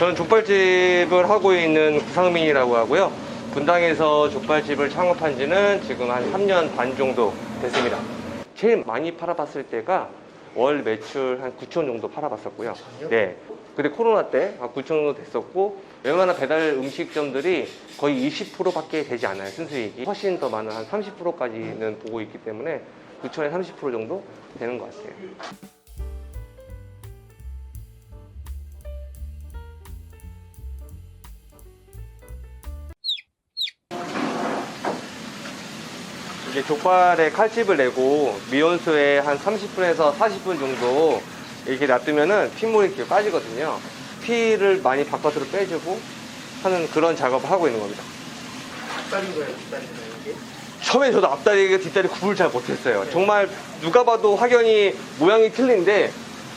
저는 족발집을 하고 있는 구상민이라고 하고요. 분당에서 족발집을 창업한 지는 지금 한 3년 반 정도 됐습니다. 제일 많이 팔아봤을 때가 월 매출 한 9천 정도 팔아봤었고요. 네. 근데 코로나 때한 9천 정도 됐었고 웬만한 배달 음식점들이 거의 20%밖에 되지 않아요. 순수익이 훨씬 더 많은 한 30%까지는 보고 있기 때문에 9천에 30% 정도 되는 것 같아요. 이제 족발에 칼집을 내고 미온수에 한 30분에서 40분 정도 이렇게 놔두면은 핏물이 이렇게 빠지거든요. 피를 많이 바깥으로 빼주고 하는 그런 작업을 하고 있는 겁니다. 닭다리인 거예요, 닭다리인 거예요, 이게? 처음에 저도 앞다리, 뒷다리 구분을 잘 못했어요. 정말 누가 봐도 확연히 모양이 틀린데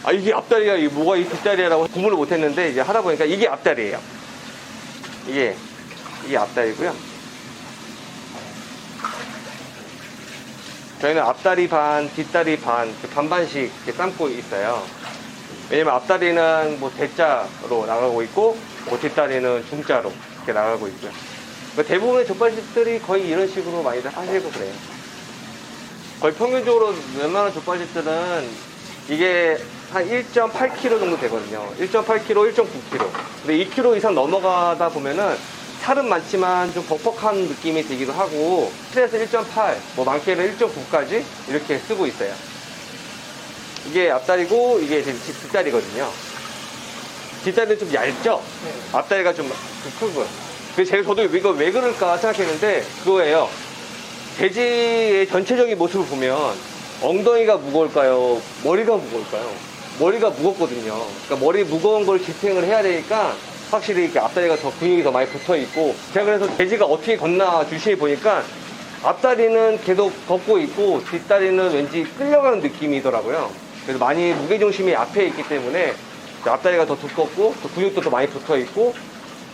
아 이게 앞다리가 이게 뭐가 이 뒷다리라고 구분을 못했는데 이제 하다 보니까 이게 앞다리예요. 이게 이게 앞다리고요. 저희는 앞다리 반, 뒷다리 반, 반반씩 이렇게 삶고 있어요. 왜냐면 앞다리는 뭐 대자로 나가고 있고, 뭐 뒷다리는 중자로 이렇게 나가고 있고요. 그러니까 대부분의 족발집들이 거의 이런 식으로 많이들 하시고 그래요. 거의 평균적으로 웬만한 족발집들은 이게 한 1.8kg 정도 되거든요. 1.8kg, 1.9kg. 근데 2kg 이상 넘어가다 보면은 살은 많지만 좀 벅벅한 느낌이 들기도 하고 7에서 1.8, 뭐 많게는 1.9까지 이렇게 쓰고 있어요. 이게 앞다리고 이게 뒷다리거든요. 뒷다리는 좀 얇죠? 앞다리가 좀 크고. 그래서 제가 저도 이거 왜 그럴까 생각했는데 그거예요. 돼지의 전체적인 모습을 보면 엉덩이가 무거울까요? 머리가 무거울까요? 머리가 무겁거든요. 그러니까 머리 무거운 걸 지탱을 해야 되니까 확실히 이렇게 앞다리가 더 근육이 더 많이 붙어 있고 제가 그래서 돼지가 어떻게 걷나 주시해 보니까 앞다리는 계속 걷고 있고 뒷다리는 왠지 끌려가는 느낌이더라고요. 그래서 많이 무게중심이 앞에 있기 때문에 앞다리가 더 두껍고 또 근육도 더 많이 붙어 있고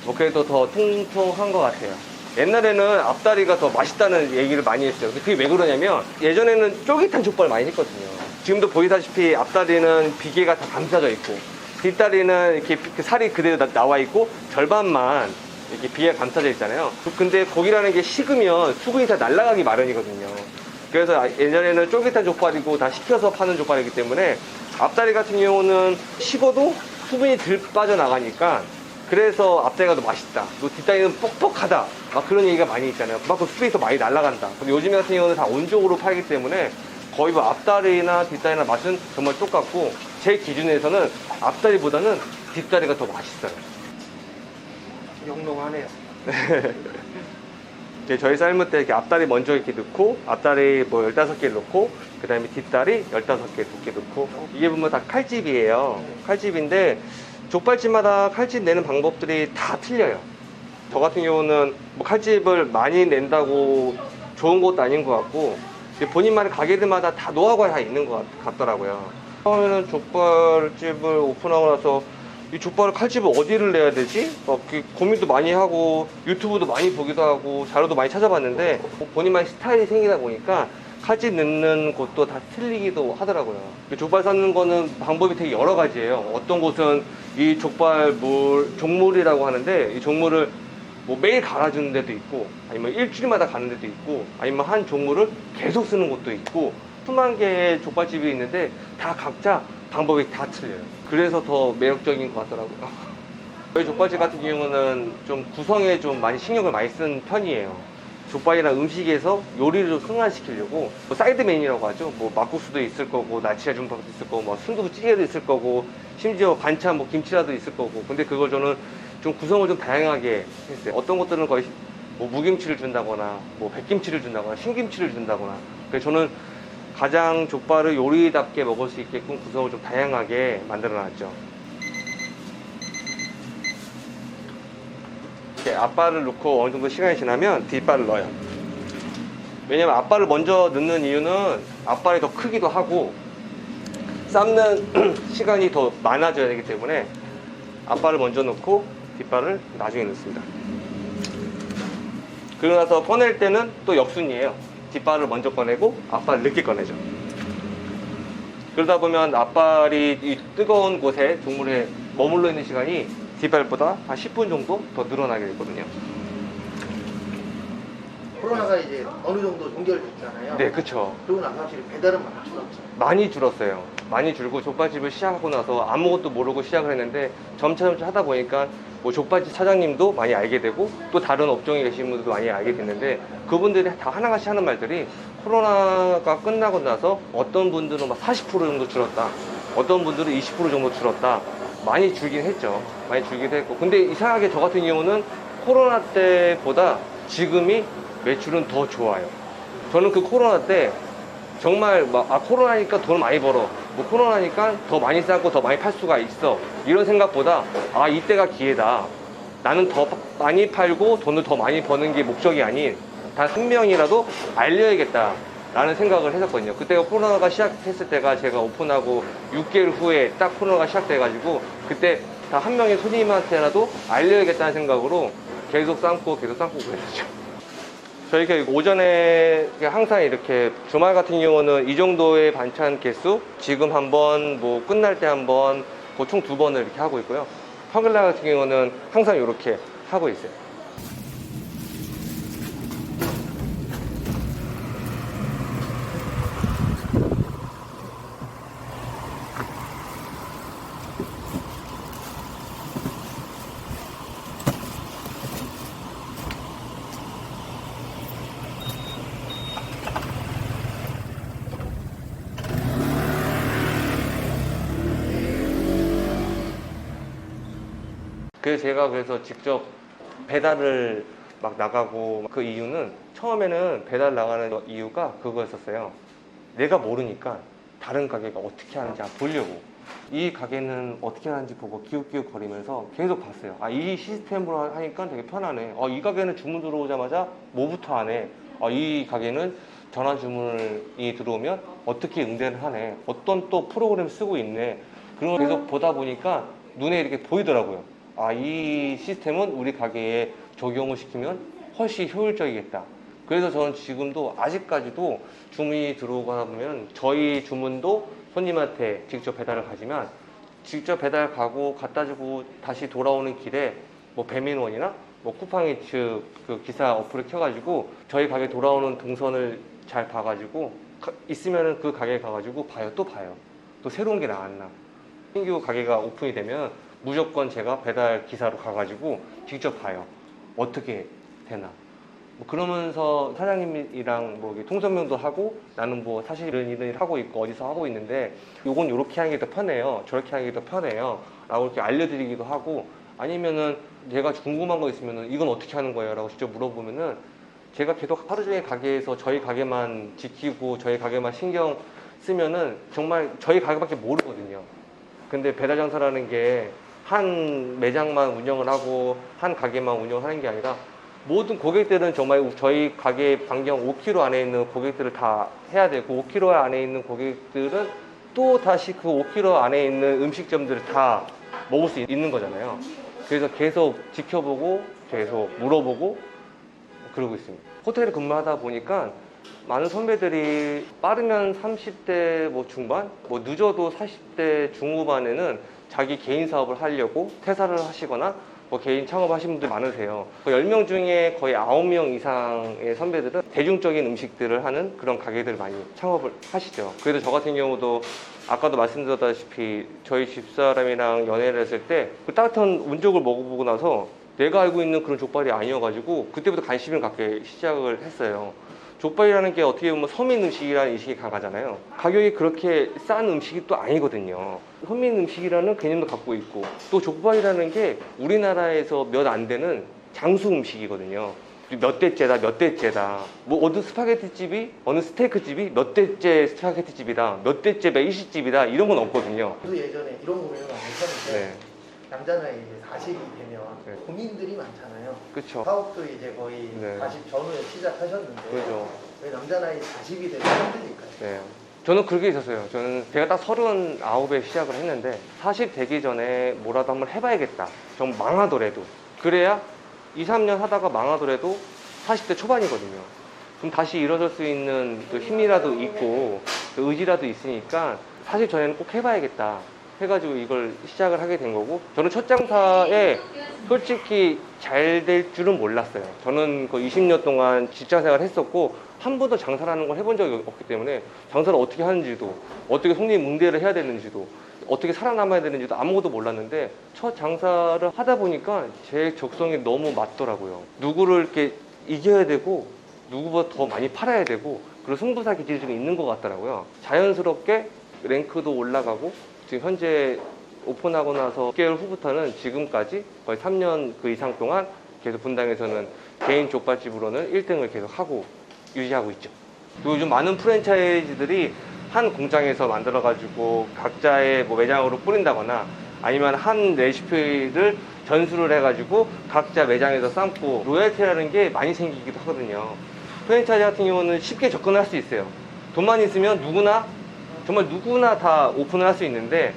뭐 그래도 더 통통한 것 같아요. 옛날에는 앞다리가 더 맛있다는 얘기를 많이 했어요. 근데 그게 왜 그러냐면 예전에는 쫄깃한 족발 많이 했거든요. 지금도 보이다시피 앞다리는 비계가 다 감싸져 있고 뒷다리는 이렇게 그 살이 그대로 나- 나와 있고 절반만 이렇게 비계가 감싸져 있잖아요. 그- 근데 고기라는 게 식으면 수분이 다 날아가기 마련이거든요. 그래서 아- 예전에는 쫄깃한 족발이고 다 식혀서 파는 족발이기 때문에 앞다리 같은 경우는 식어도 수분이 덜 빠져나가니까 그래서 앞다리가 더 맛있다. 또 뒷다리는 뻑뻑하다. 막 그런 얘기가 많이 있잖아요. 그만큼 수분이 더 많이 날아간다. 근데 요즘 같은 경우는 다 온적으로 팔기 때문에 거의 뭐 앞다리나 뒷다리나 맛은 정말 똑같고 제 기준에서는 앞다리보다는 뒷다리가 더 맛있어요. 영롱하네요. 이제 저희 삶을 때 이렇게 앞다리 먼저 이렇게 넣고 앞다리 뭐 15개 넣고 그 다음에 뒷다리 15개, 2개 넣고 이게 보면 다 칼집이에요. 칼집인데 족발집마다 칼집 내는 방법들이 다 틀려요. 저 같은 경우는 뭐 칼집을 많이 낸다고 좋은 것도 아닌 것 같고 본인만의 가게들마다 다 노하우가 다 있는 것 같- 같더라고요. 처음에는 족발집을 오픈하고 나서 이 족발을 칼집을 어디를 내야 되지? 막 이렇게 고민도 많이 하고 유튜브도 많이 보기도 하고 자료도 많이 찾아봤는데 본인만의 스타일이 생기다 보니까 칼집 넣는 곳도 다 틀리기도 하더라고요. 이 족발 삶는 거는 방법이 되게 여러 가지예요. 어떤 곳은 이 족발 물 종물이라고 하는데 이 종물을 뭐 매일 갈아주는 데도 있고 아니면 일주일마다 가는 데도 있고 아니면 한 종물을 계속 쓰는 곳도 있고 수만 개의 족발집이 있는데 다 각자 방법이 다 틀려요. 그래서 더 매력적인 것 같더라고요. 저희 족발집 같은 경우는 좀 구성에 좀 많이 신경을 많이 쓴 편이에요. 족발이나 음식에서 요리를 좀 승화시키려고 뭐 사이드 메뉴라고 하죠. 뭐 막국수도 있을 거고 나치야 중밥도 있을 거고 뭐 순두부찌개도 있을 거고 심지어 반찬 뭐 김치라도 있을 거고 근데 그걸 저는 좀 구성을 좀 다양하게 했어요. 어떤 것들은 거의 뭐 무김치를 준다거나 뭐 백김치를 준다거나 신김치를 준다거나 그래서 저는 가장 족발을 요리답게 먹을 수 있게끔 구성을 좀 다양하게 만들어 놨죠. 이렇게 앞발을 넣고 어느 정도 시간이 지나면 뒷발을 넣어요. 왜냐면 앞발을 먼저 넣는 이유는 앞발이 더 크기도 하고 삶는 시간이 더 많아져야 되기 때문에 앞발을 먼저 넣고 뒷발을 나중에 넣습니다. 그러고 나서 꺼낼 때는 또 역순이에요. 뒷발을 먼저 꺼내고 앞발을 늦게 꺼내죠. 그러다 보면 앞발이 이 뜨거운 곳에 종물에 머물러 있는 시간이 뒷발보다 한 10분 정도 더 늘어나게 됐거든요. 코로나가 이제 어느 정도 종결됐잖아요. 네, 그쵸. 그리고 나서 확실히 배달은 많이 줄었죠. 많이 줄었어요. 많이 줄고 족발집을 시작하고 나서 아무것도 모르고 시작을 했는데 점차 점차 하다 보니까 뭐 족발집 사장님도 많이 알게 되고 또 다른 업종에 계신 분들도 많이 알게 됐는데 그분들이 다 하나같이 하는 말들이 코로나가 끝나고 나서 어떤 분들은 막 40% 정도 줄었다. 어떤 분들은 20% 정도 줄었다. 많이 줄긴 했죠. 많이 줄기도 했고. 근데 이상하게 저 같은 경우는 코로나 때보다 지금이 매출은 더 좋아요. 저는 그 코로나 때 정말 막, 아, 코로나니까 돈 많이 벌어. 뭐, 코로나니까 더 많이 싸고 더 많이 팔 수가 있어. 이런 생각보다, 아, 이때가 기회다. 나는 더 파- 많이 팔고 돈을 더 많이 버는 게 목적이 아닌, 단 한 명이라도 알려야겠다. 라는 생각을 했었거든요. 그때가 코로나가 시작했을 때가 제가 오픈하고 6개월 후에 딱 코로나가 시작돼가지고, 그때 다 한 명의 손님한테라도 알려야겠다는 생각으로 계속 삶고 계속 삶고 그랬죠. 저희가 오전에 항상 이렇게 주말 같은 경우는 이 정도의 반찬 개수 지금 한 번, 뭐 끝날 때 한 번, 보통 두 번을 이렇게 하고 있고요. 평일날 같은 경우는 항상 이렇게 하고 있어요. 그래서 제가 그래서 직접 배달을 막 나가고 그 이유는 처음에는 배달 나가는 이유가 그거였었어요. 내가 모르니까 다른 가게가 어떻게 하는지 한번 보려고. 이 가게는 어떻게 하는지 보고 기웃기웃 거리면서 계속 봤어요. 아, 이 시스템으로 하니까 되게 편하네. 아, 이 가게는 주문 들어오자마자 뭐부터 하네. 아, 이 가게는 전화 주문이 들어오면 어떻게 응대를 하네. 어떤 또 프로그램 쓰고 있네. 그런 걸 계속 보다 보니까 눈에 이렇게 보이더라고요. 아, 이 시스템은 우리 가게에 적용을 시키면 훨씬 효율적이겠다. 그래서 저는 지금도 아직까지도 주문이 들어오거나 보면 저희 주문도 손님한테 직접 배달을 가지만 직접 배달 가고 갖다 주고 다시 돌아오는 길에 뭐 배민원이나 뭐 쿠팡이츠 그 기사 어플을 켜가지고 저희 가게 돌아오는 동선을 잘 봐가지고 가- 있으면은 그 가게에 가가지고 봐요. 또 봐요. 또 새로운 게 나왔나. 신규 가게가 오픈이 되면 무조건 제가 배달 기사로 가가지고 직접 봐요. 어떻게 되나. 뭐 그러면서 사장님이랑 뭐 통성명도 하고 나는 뭐 사실 이런 일을 하고 있고 어디서 하고 있는데 요건 이렇게 하는 게 더 편해요. 저렇게 하는 게 더 편해요. 라고 이렇게 알려드리기도 하고 아니면은 제가 궁금한 거 있으면은 이건 어떻게 하는 거예요? 라고 직접 물어보면은 제가 계속 하루 종일 가게에서 저희 가게만 지키고 저희 가게만 신경 쓰면은 정말 저희 가게밖에 모르거든요. 근데 배달 장사라는 게 한 매장만 운영을 하고 한 가게만 운영하는 게 아니라 모든 고객들은 정말 저희 가게 반경 5km 안에 있는 고객들을 다 해야 되고 5km 안에 있는 고객들은 또 다시 그 5km 안에 있는 음식점들을 다 먹을 수 있는 거잖아요. 그래서 계속 지켜보고 계속 물어보고 그러고 있습니다. 호텔에 근무하다 보니까 많은 선배들이 빠르면 30대 뭐 중반, 뭐 늦어도 40대 중후반에는 자기 개인 사업을 하려고 퇴사를 하시거나 뭐 개인 창업하신 분들 많으세요. 그 10명 중에 거의 9명 이상의 선배들은 대중적인 음식들을 하는 그런 가게들을 많이 창업을 하시죠. 그래서 저 같은 경우도 아까도 말씀드렸다시피 저희 집사람이랑 연애를 했을 때 그 따뜻한 운족을 먹어보고 나서 내가 알고 있는 그런 족발이 아니어가지고 그때부터 관심을 갖게 시작을 했어요. 족발이라는 게 어떻게 보면 서민 음식이라는 인식이 강하잖아요. 가격이 그렇게 싼 음식이 또 아니거든요. 서민 음식이라는 개념도 갖고 있고 또 족발이라는 게 우리나라에서 몇 안 되는 장수 음식이거든요. 몇 대째다, 몇 대째다. 뭐 어느 스파게티 집이 어느 스테이크 집이 몇 대째 스파게티 집이다, 몇 대째 메이시 집이다 이런 건 없거든요. 저도 예전에 이런 고민을 많이 했었는데 네, 남자 나이 이제 40이 되면 네. 고민들이 많잖아요. 그렇죠. 사업도 이제 거의 네. 40 전후에 시작하셨는데 그죠. 왜 남자 나이 40이 되면 힘드니까요? 네. 저는 그렇게 있었어요. 저는 제가 딱 39에 시작을 했는데 40 되기 전에 뭐라도 한번 해봐야겠다. 좀 망하더라도. 그래야 2, 3년 하다가 망하더라도 40대 초반이거든요. 그럼 다시 일어설 수 있는 또 힘이라도 있고 또 의지라도 있으니까 사실 전에는 꼭 해봐야겠다. 해가지고 이걸 시작을 하게 된 거고 저는 첫 장사에 솔직히 잘 될 줄은 몰랐어요. 저는 그 20년 동안 직장 생활 했었고 한 번도 장사라는 걸 해본 적이 없기 때문에 장사를 어떻게 하는지도 어떻게 손님 응대를 해야 되는지도 어떻게 살아남아야 되는지도 아무것도 몰랐는데 첫 장사를 하다 보니까 제 적성에 너무 맞더라고요. 누구를 이렇게 이겨야 되고 누구보다 더 많이 팔아야 되고 그런 승부사 기질이 좀 있는 것 같더라고요. 자연스럽게 랭크도 올라가고 지금 현재 오픈하고 나서 6개월 후부터는 지금까지 거의 3년 그 이상 동안 계속 분당에서는 개인 족발집으로는 1등을 계속 하고 유지하고 있죠. 또 요즘 많은 프랜차이즈들이 한 공장에서 만들어가지고 각자의 뭐 매장으로 뿌린다거나 아니면 한 레시피를 전수를 해가지고 각자 매장에서 삶고 로얄티라는 게 많이 생기기도 하거든요. 프랜차이즈 같은 경우는 쉽게 접근할 수 있어요. 돈만 있으면 누구나 정말 누구나 다 오픈을 할 수 있는데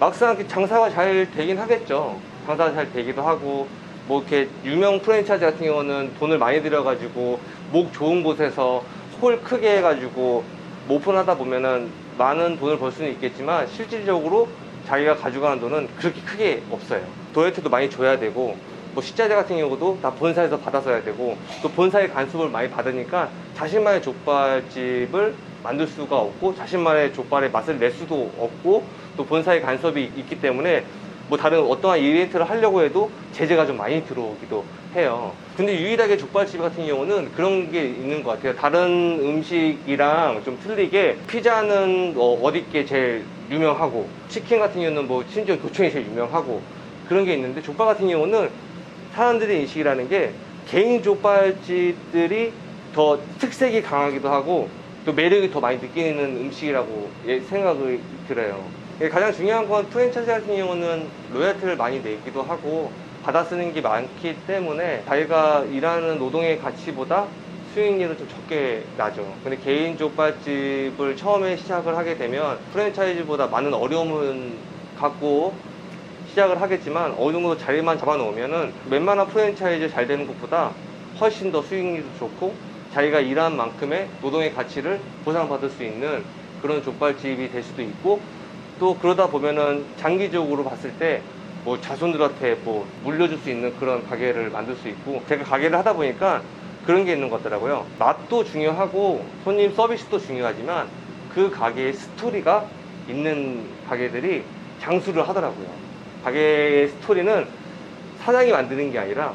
막상 장사가 잘 되긴 하겠죠. 장사가 잘 되기도 하고 뭐 이렇게 유명 프랜차이즈 같은 경우는 돈을 많이 들여가지고 목 좋은 곳에서 홀 크게 해가지고 뭐 오픈하다 보면은 많은 돈을 벌 수는 있겠지만 실질적으로 자기가 가져가는 돈은 그렇게 크게 없어요. 도예트도 많이 줘야 되고 뭐 식자재 같은 경우도 다 본사에서 받아서야 되고 또 본사의 간섭을 많이 받으니까 자신만의 족발집을 만들 수가 없고 자신만의 족발의 맛을 낼 수도 없고 또 본사의 간섭이 있기 때문에 뭐 다른 어떠한 이벤트를 하려고 해도 제재가 좀 많이 들어오기도 해요. 근데 유일하게 족발집 같은 경우는 그런 게 있는 것 같아요. 다른 음식이랑 좀 틀리게 피자는 어, 어디 게 제일 유명하고 치킨 같은 경우는 뭐 심지어 교촌이 제일 유명하고 그런 게 있는데 족발 같은 경우는 사람들의 인식이라는 게 개인 족발집들이 더 특색이 강하기도 하고 또 매력이 더 많이 느끼는 음식이라고 예, 생각이 들어요. 예, 가장 중요한 건 프랜차이즈 같은 경우는 로얄티를 많이 내기도 하고 받아 쓰는 게 많기 때문에 자기가 일하는 노동의 가치보다 수익률은 좀 적게 나죠. 근데 개인 족발집을 처음에 시작을 하게 되면 프랜차이즈보다 많은 어려움은 갖고 시작을 하겠지만 어느 정도 자리만 잡아놓으면은 웬만한 프랜차이즈 잘 되는 것보다 훨씬 더 수익률도 좋고 자기가 일한 만큼의 노동의 가치를 보상받을 수 있는 그런 족발집이 될 수도 있고 또 그러다 보면은 장기적으로 봤을 때 뭐 자손들한테 뭐 물려줄 수 있는 그런 가게를 만들 수 있고 제가 가게를 하다 보니까 그런 게 있는 것 같더라고요. 맛도 중요하고 손님 서비스도 중요하지만 그 가게의 스토리가 있는 가게들이 장수를 하더라고요. 가게의 스토리는 사장이 만드는 게 아니라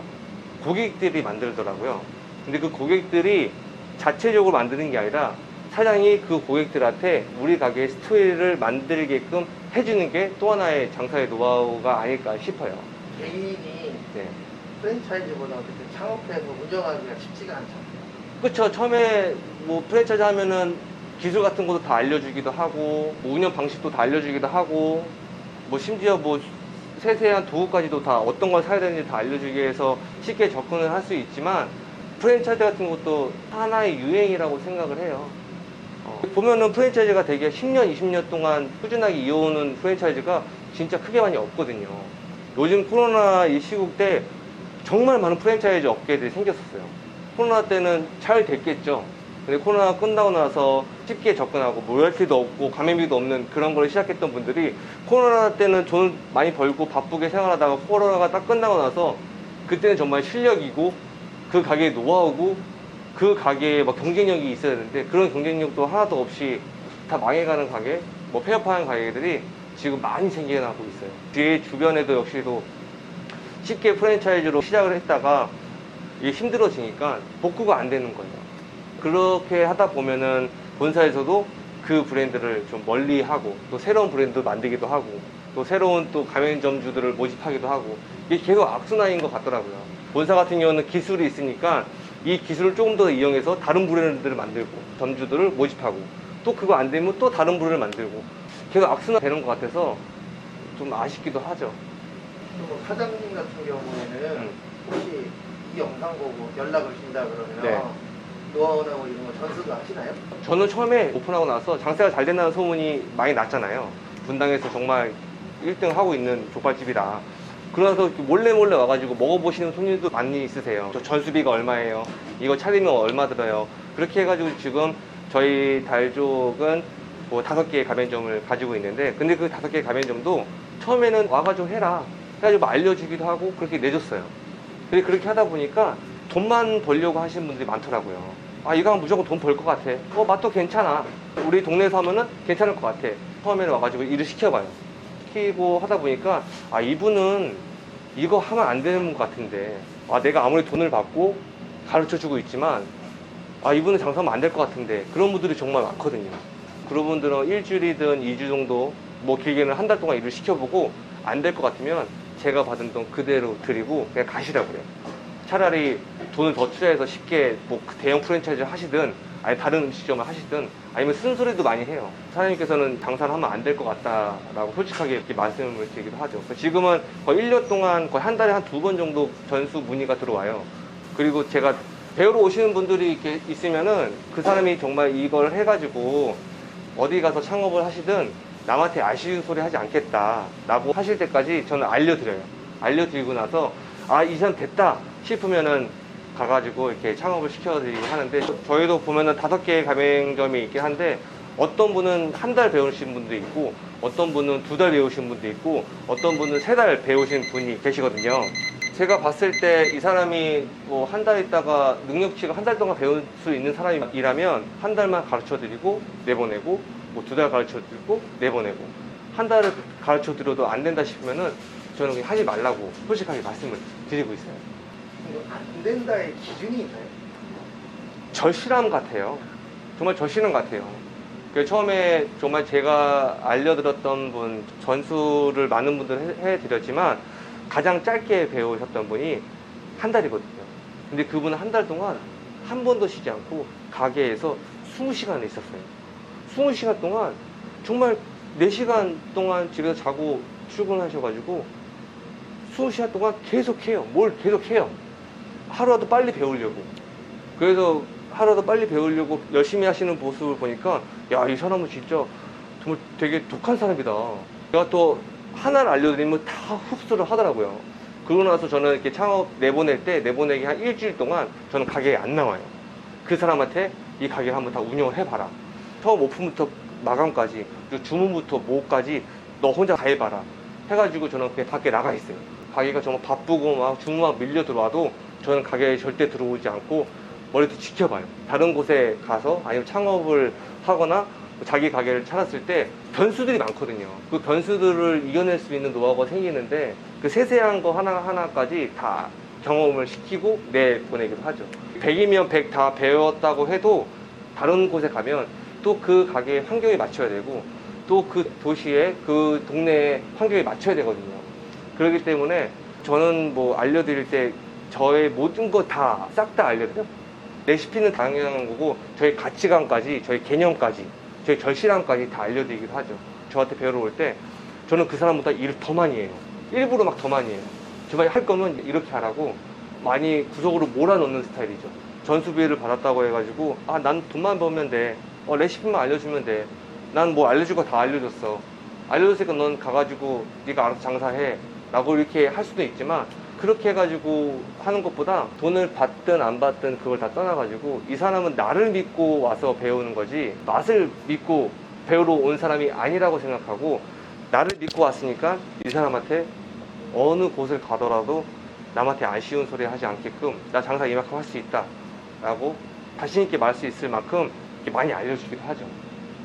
고객들이 만들더라고요. 근데 그 고객들이 자체적으로 만드는 게 아니라 사장이 그 고객들한테 우리 가게의 스토리를 만들게끔 해주는 게 또 하나의 장사의 노하우가 아닐까 싶어요. 개인이 네. 프랜차이즈보다 어떻게 창업해서 운영하기가 쉽지가 않잖아요. 그쵸. 처음에 뭐 프랜차이즈 하면은 기술 같은 것도 다 알려주기도 하고, 뭐 운영 방식도 다 알려주기도 하고, 뭐 심지어 뭐 세세한 도구까지도 다 어떤 걸 사야 되는지 다 알려주기 위해서 쉽게 접근을 할 수 있지만, 프랜차이즈 같은 것도 하나의 유행이라고 생각을 해요. 어, 보면은 프랜차이즈가 되게 10년, 20년 동안 꾸준하게 이어오는 프랜차이즈가 진짜 크게 많이 없거든요. 요즘 코로나 이 시국 때 정말 많은 프랜차이즈 업계들이 생겼었어요. 코로나 때는 잘 됐겠죠. 근데 코로나 끝나고 나서 쉽게 접근하고 로열티도 없고 감염비도 없는 그런 걸 시작했던 분들이 코로나 때는 돈 많이 벌고 바쁘게 생활하다가 코로나가 딱 끝나고 나서 그때는 정말 실력이고 그 가게의 노하우고 그 가게에 막 경쟁력이 있어야 되는데 그런 경쟁력도 하나도 없이 다 망해가는 가게, 뭐 폐업하는 가게들이 지금 많이 생겨나고 있어요. 뒤에 주변에도 역시도 쉽게 프랜차이즈로 시작을 했다가 이게 힘들어지니까 복구가 안 되는 거예요. 그렇게 하다 보면은 본사에서도 그 브랜드를 좀 멀리 하고 또 새로운 브랜드 만들기도 하고 또 새로운 또 가맹점주들을 모집하기도 하고 이게 계속 악순환인 것 같더라고요. 본사 같은 경우는 기술이 있으니까 이 기술을 조금 더 이용해서 다른 브랜드를 만들고 점주들을 모집하고 또 그거 안 되면 또 다른 브랜드를 만들고 계속 악순환 되는 것 같아서 좀 아쉽기도 하죠. 또 사장님 같은 경우에는 음. 혹시 이 영상 보고 연락을 준다 그러면 네. 노하우나 뭐 이런 거 전수도 하시나요? 저는 처음에 오픈하고 나서 장사가 잘 된다는 소문이 많이 났잖아요. 분당에서 정말 1등 하고 있는 족발집이다. 그러면서 몰래 몰래 와가지고 먹어보시는 손님도 많이 있으세요. 저 전수비가 얼마예요? 이거 차리면 얼마 들어요? 그렇게 해가지고 지금 저희 달족은 뭐 다섯 개의 가맹점을 가지고 있는데 근데 그 다섯 개의 가맹점도 처음에는 와가지고 해라 해가지고 뭐 알려주기도 하고 그렇게 내줬어요. 근데 그렇게 하다 보니까 돈만 벌려고 하시는 분들이 많더라고요. 아 이거 무조건 돈 벌 것 같아. 어 맛도 괜찮아. 우리 동네에서 하면은 괜찮을 것 같아. 처음에는 와가지고 일을 시켜봐요. 시키고 하다 보니까 아 이분은 이거 하면 안 되는 것 같은데 아 내가 아무리 돈을 받고 가르쳐 주고 있지만 아 이분은 장사하면 안 될 것 같은데 그런 분들이 정말 많거든요. 그런 분들은 일주일이든 2주 정도 뭐 길게는 한 달 동안 일을 시켜보고 안 될 것 같으면 제가 받은 돈 그대로 드리고 그냥 가시라고 그래요. 차라리 돈을 더 투자해서 쉽게 뭐그 대형 프랜차이즈 하시든 아니 다른 음식점을 하시든 아니면 쓴소리도 많이 해요. 사장님께서는 장사를 하면 안 될 것 같다라고 솔직하게 이렇게 말씀을 드리기도 하죠. 지금은 거의 1년 동안 거의 한 달에 한 두 번 정도 전수 문의가 들어와요. 그리고 제가 배우러 오시는 분들이 이렇게 있으면은 그 사람이 정말 이걸 해가지고 어디 가서 창업을 하시든 남한테 아쉬운 소리 하지 않겠다라고 하실 때까지 저는 알려드려요. 알려드리고 나서 아, 이 사람 됐다 싶으면은 가가지고 이렇게 창업을 시켜드리고 하는데 저희도 보면은 다섯 개의 가맹점이 있긴 한데 어떤 분은 한 달 배우신 분도 있고 어떤 분은 두 달 배우신 분도 있고 어떤 분은 세 달 배우신 분이 계시거든요. 제가 봤을 때 이 사람이 뭐 한 달 있다가 능력치가 한 달 동안 배울 수 있는 사람이라면 한 달만 가르쳐 드리고 내보내고 뭐 두 달 가르쳐 드리고 내보내고 한 달을 가르쳐 드려도 안 된다 싶으면은 저는 하지 말라고 솔직하게 말씀을 드리고 있어요. 이거 안 된다의 기준이 있나요? 절실함 같아요. 정말 절실함 같아요. 그 처음에 정말 제가 알려드렸던 분 전수를 많은 분들 해- 해드렸지만 가장 짧게 배우셨던 분이 한 달이거든요. 근데 그분은 한 달 동안 한 번도 쉬지 않고 가게에서 20시간을 있었어요. 20시간 동안 정말 4시간 동안 집에서 자고 출근하셔가지고 20시간 동안 계속 해요. 뭘 계속 해요. 하루라도 빨리 배우려고. 그래서 하루라도 빨리 배우려고 열심히 하시는 모습을 보니까 야 이 사람은 진짜 정말 되게 독한 사람이다. 제가 또 하나를 알려드리면 다 흡수를 하더라고요. 그러고 나서 저는 이렇게 창업 내보낼 때 내보내기 한 일주일 동안 저는 가게에 안 나와요. 그 사람한테 이 가게 한번 다 운영을 해봐라. 처음 오픈부터 마감까지 주문부터 뭐까지 너 혼자 다 해봐라. 해가지고 저는 그냥 밖에 나가 있어요. 가게가 정말 바쁘고 막 주문 막 밀려 들어와도 저는 가게에 절대 들어오지 않고 머리도 지켜봐요. 다른 곳에 가서 아니면 창업을 하거나 자기 가게를 차렸을 때 변수들이 많거든요. 그 변수들을 이겨낼 수 있는 노하우가 생기는데 그 세세한 거 하나하나까지 다 경험을 시키고 내보내기도 하죠. 100이면 100 다 배웠다고 해도 다른 곳에 가면 또 그 가게의 환경에 맞춰야 되고 또 그 도시의 그 동네의 환경에 맞춰야 되거든요. 그렇기 때문에 저는 뭐 알려드릴 때 저의 모든 거 다 싹 다 알려드려요. 레시피는 당연한 거고 저희 가치관까지 저희 개념까지 저희 절실함까지 다 알려드리기도 하죠. 저한테 배우러 올 때 저는 그 사람보다 일을 더 많이 해요. 일부러 막 더 많이 해요. 정말 할 거면 이렇게 하라고 많이 구석으로 몰아넣는 스타일이죠. 전수비를 받았다고 해가지고 아 난 돈만 벌면 돼. 어, 레시피만 알려주면 돼. 난 뭐 알려줄 거 다 알려줬어. 알려줬으니까 넌 가가지고 네가 알아서 장사해. 라고 이렇게 할 수도 있지만 그렇게 해가지고 하는 것보다 돈을 받든 안 받든 그걸 다 떠나가지고 이 사람은 나를 믿고 와서 배우는 거지 맛을 믿고 배우러 온 사람이 아니라고 생각하고 나를 믿고 왔으니까 이 사람한테 어느 곳을 가더라도 남한테 아쉬운 소리 하지 않게끔 나 장사 이만큼 할 수 있다 라고 자신 있게 말할 수 있을 만큼 많이 알려주기도 하죠.